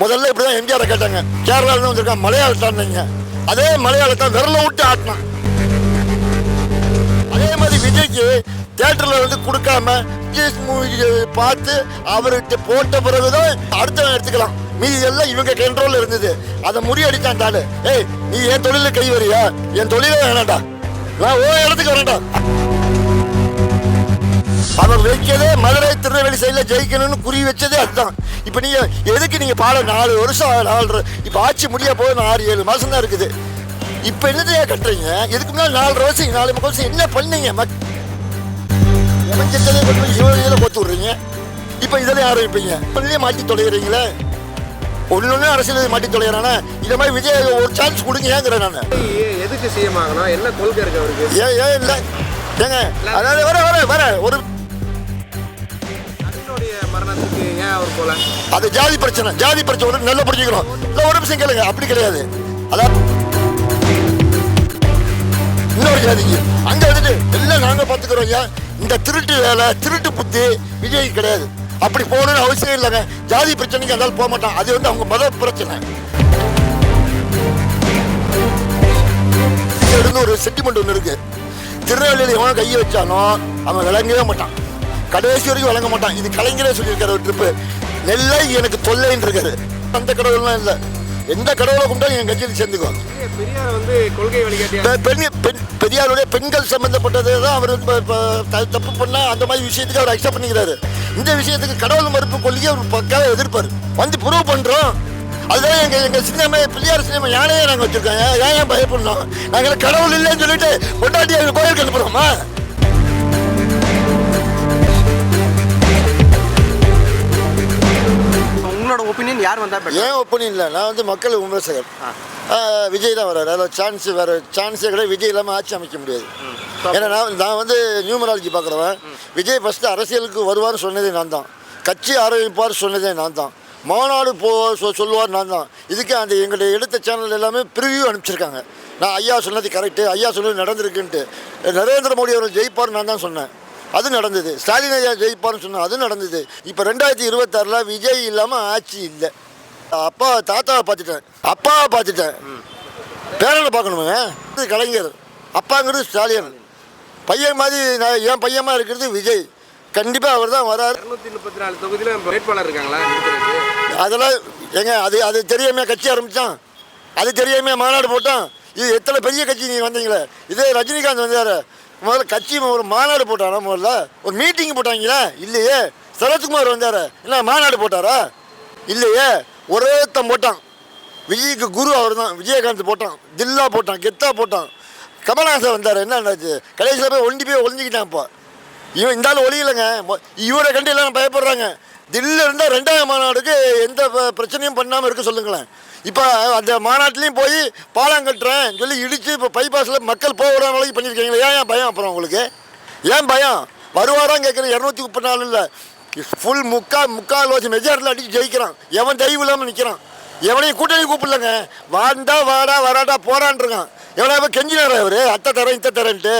முதல்ல இப்படி தான் எம்ஜிஆரை கேட்டாங்க. கேரளாவில் வந்திருக்கான். மலையாளத்தாங்க அதே மலையாளத்தை விரல விட்டு ஆட்டினான். அதே மாதிரி விஜய்க்கு தேட்டரில் வந்து கொடுக்காம இங்கிலீஷ் மூவி பார்த்து அவர்கிட்ட போட்ட பிறகுதான் அடுத்தவன் எடுத்துக்கலாம். மீதி எல்லாம் இவங்க கண்ட்ரோல்ல இருந்தது. அதை முறியடித்தான் தாளு ஏய் நீ என் தொழில கை வரியா? என் தொழிலே வேணாண்டா நான் ஓ இடத்துக்கு வரேன்டா. அவர் வைக்கதே மதுரை திருநெல்வேலி சைடில் ஜெயிக்கணும்னு குறி வச்சதே அதுதான். இப்போ நீங்க எதுக்கு நீங்க பாட நாலு வருஷம் நாலு இப்போ ஆட்சி முடிய போது ஆறு ஏழு மாசம் தான் இருக்குது. இப்போ என்னதையா கட்டுறீங்க? இதுக்கு முன்னாடி நாலு வருஷம் நாலு வருஷம் என்ன பண்ணீங்க? மக் செத்ததே கொண்டு இவன் இதில் கோத்து விட்றீங்க. இப்போ இதில் ஆரம்பிப்பீங்க இப்படியே மாட்டி தொலைகிறீங்களே? ஒன்று ஒன்று அரசியல் மாட்டி தொலைகிறானா? இதை மாதிரி விஜய் ஒரு சான்ஸ் கொடுங்க ஏங்கிறேன் நான் எதுக்கு சிஎம் ஆகணும்? என்ன கொள்கை இருக்கு அவருக்கு? ஏன் ஏன் இல்லை? ஏங்க அதாவது வர வர வர. ஒரு ஏன் அவர் போல? அது ஜாதி பிரச்சனை ஜாதி பிரச்சனை. ஒரு நல்லா புரிஞ்சுக்கணும். இல்லை ஒரு நிமிஷம் கேளுங்க அப்படி கிடையாது. அதான். இன்னொரு ஜாதிக்கு அங்க வந்துட்டு எல்லாம் நாங்க பாத்துக்கிறோம் ஐயா. இந்த திருட்டு வேலை திருட்டு புத்தி விஜய் கிடையாது. அப்படி போகணும்னு அவசியம் இல்லைங்க. ஜாதி பிரச்சனைக்கு அதனால போக மாட்டான். அது வந்து அவங்க மத பிரச்சனை. இருந்து ஒரு செட்டிமெண்ட் ஒன்று இருக்கு. திருநெல்வேலி எவன் கையை வச்சானோ அவன் விளங்கவே மாட்டான். கடைசி வரைக்கும் விளங்க மாட்டான். இது கலைஞரே சொல்லியிருக்காரு ஒரு ட்ரிப்பு நெல்லை எனக்கு தொல்லைன்னு இருக்காரு. அந்த கடவுள்லாம் இல்லை. எந்த கடவுளை கும்பிட்டா என் கட்சியில் சேர்ந்துக்கோ. ஏ, பெரியார் வந்து கொள்கை வழிகாட்டியா? பெ- பெண் பெண் பெரியாருடைய பெண்கள் சம்பந்தப்பட்டது தான் அவர் தப்பு பண்ணா அந்த மாதிரி விஷயத்துக்கு அவர் அக்செப்ட் பண்ணிக்கிறாரு. இந்த விஷயத்துக்கு கடவுள் மறுப்பு கொள்கையை அவர் பக்காவே எதிர்ப்பார். வந்து ப்ரூவ் பண்றோம். அதுதான் எங்க எங்க சினிமா பிள்ளையார் சினிமா யானையே நாங்க வச்சிருக்கோம். ஏன் ஏன் பயப்படணும்? நாங்க கடவுள் இல்லைன்னு சொல்லிட்டு கொண்டாடி அவங்க கோயிலுக்கு அனுப்புறோமா உங்களோட ஒப்பீனியன் யார் வந்தா better? ஏன் ஒப்பீனியன் இல்லை நான் வந்து மக்கள் விமர்சகர். விஜய் தான் வர்றாரு. அதில் சான்ஸ் வேற சான்ஸே கிடையாது விஜய் இல்லாமல் ஆட்சி அமைக்க முடியாது. ஏன்னா நான் நான் வந்து நியூமராலஜி பார்க்குறவன். விஜய் ஃபஸ்ட்டு அரசியலுக்கு வருவார்னு சொன்னதே நான் தான். கட்சி ஆரம்பிப்பார் சொன்னதே நான் தான். மாநாடு போ சொல்லுவார் நான் தான். இதுக்கு அந்த எங்களுடைய எடுத்த சேனல் எல்லாமே ப்ரிவியூ அனுப்பிச்சிருக்காங்க. நான் ஐயா சொன்னது கரெக்டு ஐயா சொன்னது நடந்திருக்குன்ட்டு. நரேந்திர மோடி அவர்கள் ஜெயிப்பார் நான் தான் சொன்னேன். அது நடந்தது. ஸ்டாலின் ஐயா ஜெயிப்பார்னு சொன்னேன் அது நடந்தது. இப்போ ரெண்டாயிரத்தி இருபத்தாறில் விஜய் இல்லாமல் ஆட்சி இல்லை. அப்பா தாத்தாவை பார்த்துட்டேன். அப்பாவை பார்த்துட்டேன். பேரனை பார்க்கணுமுங்க? இது கலைஞர். அப்பாங்கிறது ஸ்டாலின். பையன் மாதிரி நான் என் பையமா இருக்கிறது விஜய். கண்டிப்பாக அவர் தான் வராரு. இருநூத்தி முப்பத்தி நாலு தொகுதியில வேட்பாளர் இருக்காங்களா? அதெல்லாம் ஏங்க அது அது தெரியாமையா கட்சி ஆரம்பித்தான் அது தெரியாமையா மாநாடு போட்டான். இது எத்தனை பெரிய கட்சி நீங்கள் வந்தீங்களே? இதே ரஜினிகாந்த் வந்தார். முதல்ல கட்சி ஒரு மாநாடு போட்டாரா முதல்ல? ஒரு மீட்டிங் போட்டாங்களா? இல்லையே. சரத்குமார் வந்தார்? என்ன மாநாடு போட்டாரா? இல்லையே. ஒருத்தன் போட்டான். விஜய்க்கு குரு அவர் தான் விஜயகாந்த் போட்டான். தில்லா போட்டான். கெத்தா போட்டான். கமல்ஹாசன் வந்தார். என்ன என்னாச்சு கடைசியில் போய் ஒண்டி போய் ஒளிஞ்சிக்கிட்டான் இப்போ. இவன் இந்த ஆள் ஒழியலைங்க இவரை கண்டு எல்லாம் பயப்படுறாங்க. தில்லு இருந்தால் ரெண்டாவது மாநாடுக்கு எந்த பிரச்சனையும் பண்ணாமல் இருக்க சொல்லுங்களேன். இப்போ அந்த மாநாட்டிலையும் போய் பாலம் கட்டுறேன் சொல்லி இடித்து இப்போ பைபாஸில் மக்கள் போகிற அளவுக்கு பண்ணியிருக்கீங்களா ஏன் ஏன் பயம் அப்புறம் உங்களுக்கு? ஏன் பயம்? வருவாரான்னு கேட்குறேன். இரநூத்தி முப்பத்தி நாலு இல்லை. ஃபுல் முக்கால் முக்கால் வச்சு மெஜாரிட்டியில் அடிச்சு ஜெயிக்கிறான். எவன் தெய்வம் இல்லாமல் நிற்கிறான் எவனையும் கூட்டணி கூப்பிடலங்க. வாண்டா வாடா வராடா போறான்ருக்கான் எவ்வளோ எவனா கெஞ்சினார் அவர் அத்தை தரேன் இத்தை தரேன்ட்டு.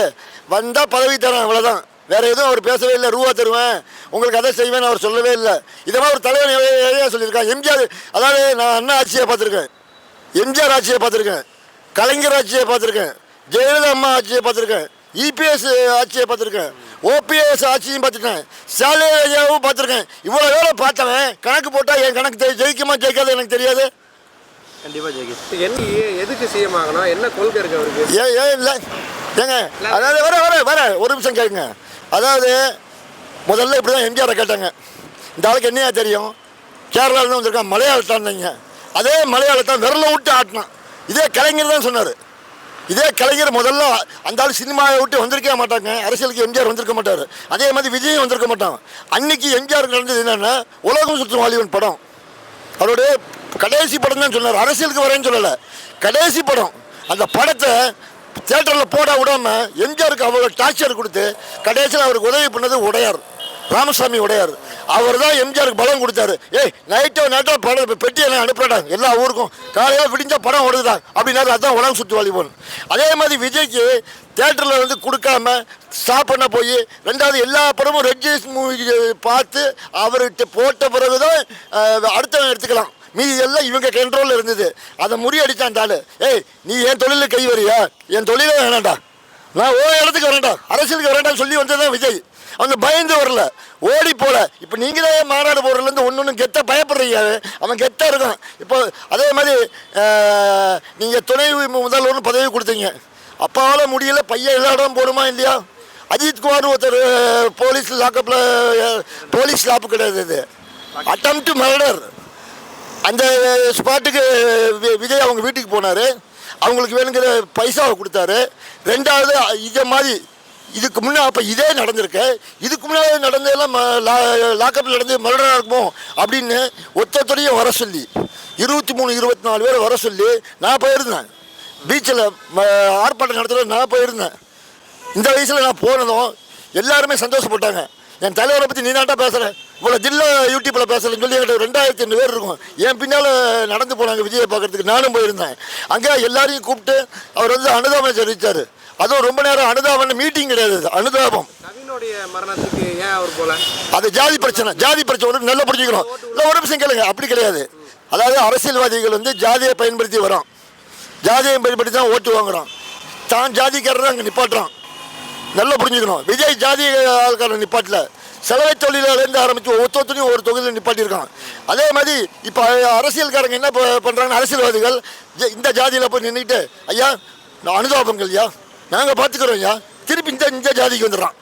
வந்தால் பதவி தரேன் அவ்வளோதான் வேற எதுவும் அவர் பேசவே இல்லை ரூபா தருவேன். உங்களுக்கு அதை செய்வேன்னு அவர் சொல்லவே இல்லை. இதை மாதிரி ஒரு தலைவன் நிறைய சொல்லியிருக்கான். எம்ஜிஆர் அதாவது நான் அண்ணா ஆட்சியை பார்த்துருக்கேன். எம்ஜிஆர் ஆட்சியை பார்த்துருக்கேன். கலைஞர் ஆட்சியை பார்த்துருக்கேன். ஜெயலலிதா அம்மா ஆட்சியை பார்த்துருக்கேன். இபிஎஸ் ஆட்சியை பார்த்துருக்கேன். ஓபிஎஸ் ஆட்சியும் பார்த்துருக்கேன். ஸ்டாலின் ஐயாவும் பார்த்துருக்கேன். இவ்வளோ வேலை பார்த்தவன் கணக்கு போட்டால் என் கணக்கு ஜெயிக்குமா ஜெயிக்காது எனக்கு தெரியாது. கண்டிப்பா ஜெயிக்கும். என்ன எதுக்கு சிஎம் ஆகணும்? என்ன கொள்கை இருக்கு அவருக்கு? ஏன் ஏன் இல்லை. ஏங்க அதாவது வர வர வர ஒரு நிமிஷம் கேளுங்க. அதாவது முதல்ல இப்படி தான் எம்ஜிஆரை கேட்டாங்க. இந்த ஆளுக்கு என்னையா தெரியும்? கேரளாவிலேருந்து வந்திருக்கான் இருந்தீங்க அதே மலையாளத்தான் விரல விட்டு ஆட்டினான். இதே கலைஞர் தான் சொன்னார். இதே கலைஞர் முதல்ல அந்த ஆள் சினிமாவை விட்டு வந்திருக்கவே மாட்டாங்க. அரசியலுக்கு எம்ஜிஆர் வந்திருக்க மாட்டார். அதே மாதிரி விஜயும் வந்திருக்க மாட்டான். அன்னைக்கு எம்ஜிஆர் நடந்தது என்னென்னா உலகம் சுற்றும் வாலிபன் படம். அவருடைய கடைசி படம் தான் சொன்னார். அரசியலுக்கு வரேன்னு சொல்லலை. கடைசி படம். அந்த படத்தை தியேட்டரில் போட விடாம எம்ஜிஆருக்கு அவ்வளோ டார்ச்சர் கொடுத்து கடைசியில் அவருக்கு உதவி பண்ணது உடையார் ராமசாமி உடையார். அவர் தான் எம்ஜிஆருக்கு பலம் கொடுத்தாரு. ஏய் நைட்டோ நைட்டோ படம் பெட்டி எல்லாம் அனுப்புறாங்க எல்லா ஊருக்கும் காலையில் விடிஞ்ச படம் ஓடுதா அப்படின்னாரு அதுதான் உலகம் சுற்று வாலிபோன் அதே மாதிரி விஜய்க்கு தேட்டரில் வந்து கொடுக்காம ஸ்டாப் பண்ண போய் ரெண்டாவது எல்லா படமும் ரெட்ஜிஸ் மூவி பார்த்து அவர்கிட்ட போட்ட பிறகு தான் அடுத்தவன் எடுத்துக்கலாம். மீதி எல்லாம் இவங்க கண்ட்ரோலில் இருந்தது. அதை முறியடித்தான் ஏய் நீ என் தொழிலில் கை வரியா? என் தொழிலே வேணாண்டா நான் ஓ இடத்துக்கு வரேன்டா. அரசியலுக்கு வரேன்டான்னு சொல்லி வந்ததுதான் விஜய். அவன் பயந்து வரல. ஓடி போல. இப்போ நீங்களே மாநாடு போடுறதுலேருந்து ஒன்று ஒன்று கெத்தாக பயப்படுறீங்க? அவன் கெத்தாக இருக்கும் இப்போ அதே மாதிரி நீங்கள் துணை முதல்வர்னு பதவி கொடுத்தீங்க. அப்பாவால் முடியல பையன் எல்லா இடம் போடுமா இல்லையா? அஜித்குமார் ஒருத்தர் போலீஸ் லாக்கப்பில் போலீஸ் லாப்பு கிடையாது இது. அட்டம் டு மர்டர் அந்த ஸ்பாட்டுக்கு வி- விஜய் அவங்க வீட்டுக்கு போனார். அவங்களுக்கு வேணுங்கிற பைசாவை கொடுத்தாரு. ரெண்டாவது இதே மாதிரி இதுக்கு முன்னே அப்போ இதே நடந்திருக்கு. இதுக்கு முன்னாடி நடந்ததெல்லாம் லாக்கப்பில் நடந்து மரணம் நடக்குமோ அப்படின்னு ஒத்தொத்தரையும் வர சொல்லி இருபத்தி மூணு இருபத்தி நாலு பேர் வர சொல்லி நான் போயிருந்தேன். பீச்சில் ஆர்ப்பாட்டம் நடத்துல நான் போயிருந்தேன். இந்த வயசில் நான் போனதும் எல்லாருமே சந்தோஷப்பட்டாங்க. என் தலைவரை பற்றி நீ தான்டா பேசுகிறேன் இவ்வளோ ஜில்லா யூடியூப்பில் பேசுகிறேன்னு சொல்லி என்கிட்ட ரெண்டாயிரத்தி ஐநூறு பேர் இருக்கும். என் பின்னால் நடந்து போனாங்க விஜயை பார்க்கறதுக்கு நானும் போயிருந்தேன். அங்கே எல்லாரையும் கூப்பிட்டு அவர் வந்து அனுதாபம் தெரிவித்தார் அதுவும் ரொம்ப நேரம் அனுதாபம் மீட்டிங் கிடையாது அனுதாபம். நவீனுடைய மரணத்துக்கு ஏன் அவர் போல? அது ஜாதி பிரச்சனை ஜாதி பிரச்சனை நல்லா புரிஞ்சுக்கணும் இல்லை ஒரு நிமிஷம் கேளுங்க அப்படி கிடையாது. அதாவது அரசியல்வாதிகள் வந்து ஜாதியை பயன்படுத்தி வரோம் ஜாதியை பயன்படுத்தி தான் ஓட்டு வாங்குறோம். தான் ஜாதிக்காரர் அங்கே நிப்பாட்டுறான் நல்லா புரிஞ்சுக்கணும். விஜய் ஜாதி ஆள்காரன் நிப்பாட்டல. செலவை தொழிலாளர்ந்து ஆரம்பித்து ஒவ்வொருத்தரையும் ஒரு தொகுதியில் நிப்பாட்டியிருக்கான் அதே மாதிரி இப்போ அரசியல்காரங்க என்ன ப- அரசியல்வாதிகள் இந்த ஜாதியில் போய் நின்றுக்கிட்டு ஐயா நான் அனுதாபங்கள் ஐயா நாங்கள் பார்த்துக்குறோம் ஐயா. திருப்பி இந்த இந்த ஜாதிக்கு வந்துடுறான்.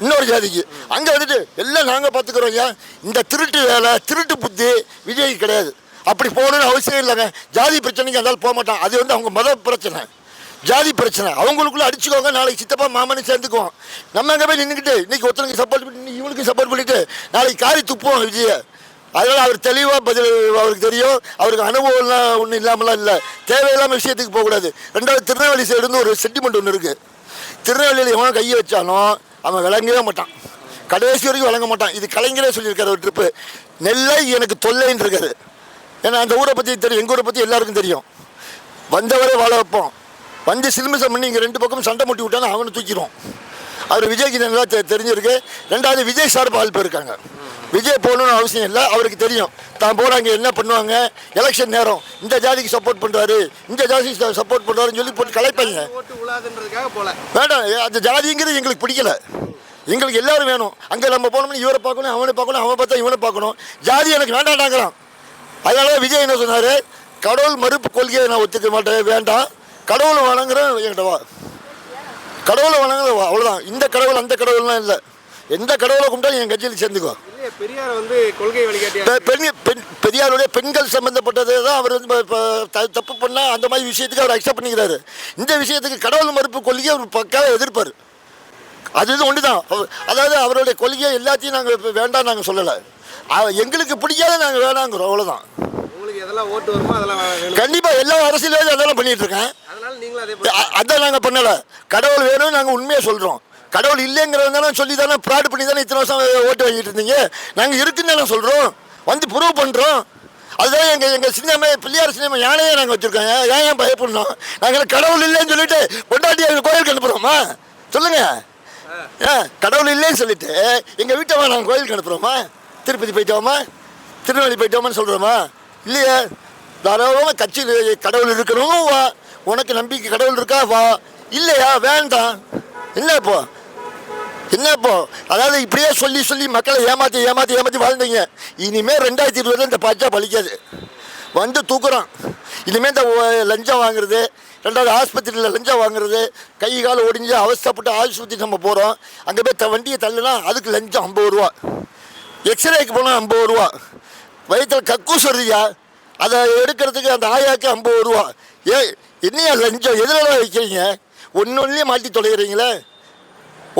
இன்னொரு ஜாதிக்கு. அங்கே வந்துட்டு எல்லாம் நாங்கள் பார்த்துக்குறோம் ஐயா. இந்த திருட்டு வேலை திருட்டு புத்தி விஜய் கிடையாது. அப்படி போகணும்னு அவசியம் இல்லைங்க. ஜாதி பிரச்சனைக்கு அந்த போக மாட்டான். அது வந்து அவங்க மத பிரச்சனை. ஜாதி பிரச்சனை. அவங்களுக்குள்ளே அடிச்சுக்கோங்க. நாளைக்கு சித்தப்பா மாமனு சேர்ந்துக்குவோம் நம்ம அங்கே போய் நின்றுக்கிட்டு இன்னைக்கு ஒருத்தனுக்கு சப்போர்ட் பண்ணி இவங்களுக்கு சப்போர்ட் பண்ணிட்டு நாளைக்கு காரி துப்புவோம் விஜய. அதனால் அவர் தெளிவாக பதில் அவருக்கு தெரியும். அவருக்கு அனுபவம்லாம் ஒன்றும் இல்லாமலாம் இல்லை. தேவையில்லாமல் விஷயத்துக்கு போகக்கூடாது. ரெண்டாவது திருநெல்வேலி சைடுன்னு ஒரு சென்டிமெண்ட் ஒன்று இருக்குது திருநெல்வேலியில் எவன் கையை வச்சாலும் அவன் விளங்கவே மாட்டான். கடைசி வரைக்கும் விளங்க மாட்டான். இது கலைஞரே சொல்லியிருக்காரு ஒரு ட்ரிப்பு நெல்லை எனக்கு தொல்லைன்னு இருக்காரு. ஏன்னா அந்த ஊரை பற்றி தெரியும். எங்கள் ஊரை பற்றி எல்லாருக்கும் தெரியும். வந்தவரை வாழ வைப்போம். வந்து சிலுமிசம் பண்ணி இங்கே ரெண்டு பக்கம் சண்டை முட்டி விட்டாலும் அவனை தூக்கிடுவோம். அவர் விஜய்க்கு நல்லா தெரிஞ்சிருக்கு. ரெண்டாவது விஜய் சார்பு ஆள் போயிருக்காங்க. விஜய் போகணும்னு அவசியம் இல்லை. அவருக்கு தெரியும். தான் போகிறாங்க என்ன பண்ணுவாங்க? எலெக்ஷன் நேரம். இந்த ஜாதிக்கு சப்போர்ட் பண்ணுறாரு இந்த ஜாதிக்கு சப்போர்ட் பண்ணுறாருன்னு சொல்லி போட்டு கலைப்பாங்க வேண்டாம். அந்த ஜாதிங்கிறது எங்களுக்கு பிடிக்கல. எங்களுக்கு எல்லாரும் வேணும். அங்கே நம்ம போனோம்னா இவரை பார்க்கணும் அவனை பார்க்கணும் அவன் பார்த்தா இவனை பார்க்கணும். ஜாதி எனக்கு வேண்டாண்டாங்கிறான் அதனால விஜய் என்ன சொன்னார்? கடவுள் மறுப்பு கொள்கையை நான் ஒத்துக்க மாட்டேன். வேண்டாம். கடவுளை வணங்குறேன். என்கிட்ட வா. கடவுளை வணங்குற வா அவ்வளோதான் இந்த கடவுள் அந்த கடவுள்லாம் இல்லை. எந்த கடவுளை கும்பிட்டாலும் என் கட்சியில் சேர்ந்துக்கோ பெரியார் வந்து கொள்கை வழிகாட்டியா? பெ- பெண் பெண் பெரியாருடைய பெண்கள் சம்பந்தப்பட்டது தான் அவர் வந்து இப்ப- தப்பு பண்ணால் அந்த மாதிரி விஷயத்துக்கு அவர் அக்செப்ட் பண்ணிக்கிறாரு. இந்த விஷயத்துக்கு கடவுள் மறுப்பு கொள்கையை அவர் பக்காவை எதிர்ப்பார். அது இது ஒன்று தான் அதாவது அவருடைய கொள்கையை எல்லாத்தையும் நாங்கள் இப்போ வேண்டாம் நாங்கள் சொல்லலை. எங்களுக்கு பிடிக்காத நாங்கள் வேணாங்கிறோம் அவ்வளோதான் உங்களுக்கு எதெல்லாம் ஓட்டு வருமோ அதெல்லாம் வேணும். கண்டிப்பாக எல்லா அரசியல்வாதியும் அதெல்லாம் பண்ணிட்டு இருக்கேன். அதனால நீங்களும் அதே போல அ- அதான் நாங்கள் பண்ணலை. கடவுள் வேணும் நாங்கள் உண்மையை சொல்கிறோம் கடவுள் இல்லைங்கிறதுனால சொல்லி தானே ப்ராட் பண்ணி தானே இத்தனை வருஷம் ஓட்டு வாங்கிட்டு இருந்தீங்க. நாங்கள் இருக்குன்னு தானே சொல்கிறோம் வந்து ப்ரூவ் பண்ணுறோம் அதுதான் எங்கள் எங்கள் சினிமா பிள்ளையார் சினிமா யானையே நாங்கள் வச்சுருக்கோங்க. ஏன் ஏன் பயப்படணும்? நாங்கள் கடவுள் இல்லைன்னு சொல்லிட்டு பொண்டாட்டி எங்கள் கோயிலுக்கு அனுப்புகிறோமா சொல்லுங்கள் ஏன் கடவுள் இல்லைன்னு சொல்லிட்டு எங்கள் வீட்டை நாங்கள் கோயிலுக்கு அனுப்புகிறோமா திருப்பதி போயிட்டோமா திருநெல்வேலி போயிட்டோமான்னு சொல்கிறோமா இல்லையே? தாராளமாக கட்சியில் கடவுள் இருக்கணும் வா. உனக்கு நம்பிக்கை கடவுள் இருக்கா வா. இல்லையா? வேண்டாம். என்ன இப்போ? என்ன இப்போ? அதாவது இப்படியே சொல்லி சொல்லி மக்களை ஏமாற்றி ஏமாற்றி ஏமாற்றி வாழ்ந்தீங்க. இனிமேல் ரெண்டாயிரத்தி இருபதுல இந்த பாச்சா பலிக்காது வந்து தூக்குறோம் இனிமேல் இந்த லஞ்சம் வாங்குறது ரெண்டாவது ஆஸ்பத்திரியில் லஞ்சம் வாங்குறது கை கால் ஒடிஞ்சு அவஸ்தப்பட்டு ஆஸ்பத்திரி நம்ம போகிறோம் அங்கே போய் த வண்டியை தள்ளுனா அதுக்கு லஞ்சம் ஐம்பது ரூபா. எக்ஸ்ரேக்கு போனால் ஐம்பது ரூபா. வயிற்றில் கக்கூஸ் வருதுயா அதை எடுக்கிறதுக்கு அந்த ஆயாக்கு ஐம்பது ரூபா. ஏ என்னையா லஞ்சம்? எதில் வைக்கிறீங்க? ஒன்று ஒன்றுலேயே மாட்டி தொலைகிறீங்களே?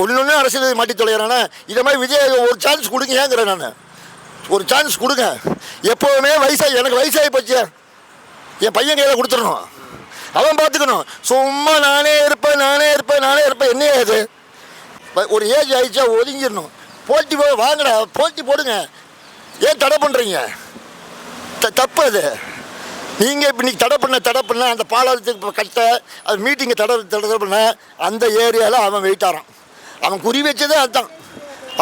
ஒன்று ஒன்றும் அரசியல் மாட்டி தொலைகிறானே? இதை மாதிரி விஜய் ஒரு சான்ஸ் கொடுங்க ஏங்கிறேன் நான். ஒரு சான்ஸ் கொடுங்க. எப்போவுமே வயசாகி எனக்கு வயசாகி போச்சு என் பையன் கையில் கொடுத்துடணும். அவன் பார்த்துக்கணும் சும்மா நானே இருப்பேன் நானே இருப்பேன் நானே இருப்பேன். என்னையா அது ஒரு ஏஜ் ஆயிடுச்சா ஒதுங்கிடணும். போட்டி போ வாங்கடா. போட்டி போடுங்க. ஏன் தடை பண்ணுறீங்க த தப்பு அது. நீங்கள் இப்போ இன்னைக்கு தடை பண்ண தடை பண்ண அந்த பாலாளத்துக்கு இப்போ கட்ட அது மீட்டிங்கை தடை தடை தடை பண்ண அந்த ஏரியாவில் அவன் வெயிட்டாரான் அவன் குறி வச்சதே அதுதான்.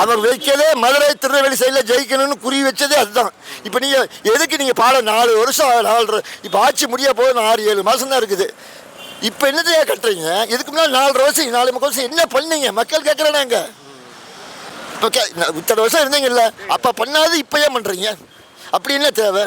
அவர் வைக்கலே மதுரை திருநெல்வேலி சைடில் ஜெயிக்கணும்னு குறி வச்சதே அதுதான். இப்போ நீங்கள் எதுக்கு நீங்கள் பாலம் நாலு வருஷம் நாலு இப்போ ஆட்சி முடிய போதும் ஆறு ஏழு மாதம் தான் இருக்குது. இப்போ என்னதையா கட்டுறீங்க? இதுக்கு முன்னாடி நாலு வருஷம் நாலு முக்கால் வருஷம் என்ன பண்ணீங்க? மக்கள் கேட்குறானாங்க இப்போ கே இத்தனை வருஷம் இருந்தீங்கல்ல அப்போ பண்ணாது இப்போ ஏன் பண்ணுறீங்க அப்படி என்ன தேவை?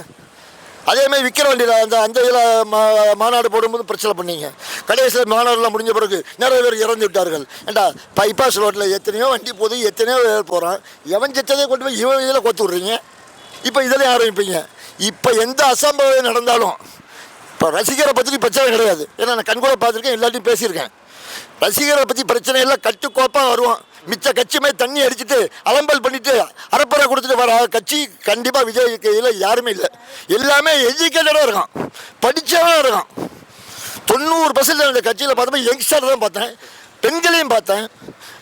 அதே மாதிரி விக்கிரவாண்டியில் அந்த அந்த இதில் மா மாநாடு போடும்போது பிரச்சனை பண்ணீங்க. கடைசியில் மாநாடுலாம் முடிஞ்ச பிறகு நிறைய பேர் இறந்து விட்டார்கள். ஏண்டா பைபாஸ் ரோட்டில் எத்தனையோ வண்டி போகுது எத்தனையோ பேர் போகிறான் எவன் செத்ததே கொண்டு போய் இவன் இதில் கொத்து விட்றீங்க? இப்போ இதில் ஆரம்பிப்பீங்க. இப்போ எந்த அசம்பவம் நடந்தாலும் இப்போ ரசிகரை பற்றி பிரச்சனை கிடையாது. ஏன்னா நான் கண்கூட பார்த்துருக்கேன் எல்லாத்தையும் பேசியிருக்கேன். ரசிகரை பற்றி பிரச்சனை எல்லாம் கட்டுக்கோப்பாக வருவான். மிச்ச கட்சி மாதிரி தண்ணி அடிச்சுட்டு அலம்பல் பண்ணிட்டு அரப்பறை கொடுத்துட்டு வர கட்சி கண்டிப்பாக விஜய் கையில் யாருமே இல்லை. எல்லாமே எஜுகேட்டடாக இருக்கான். படித்தவனாக இருக்கான். தொண்ணூறு பர்சன்ட் அந்த கட்சியில் பார்த்தப்ப யங்ஸ்டர் தான் பார்த்தேன். பெண்களையும் பார்த்தேன்.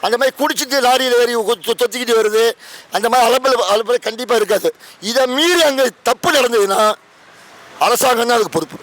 அந்த மாதிரி குடிச்சிட்டு லாரியில் ஏறி தொத்திக்கிட்டு வருது. அந்த மாதிரி அலம்பல் அலம்பல் கண்டிப்பாக இருக்காது. இதை மீறி அங்கே தப்பு நடந்ததுன்னா அரசாங்கம் தான் அதுக்கு பொறுப்பு.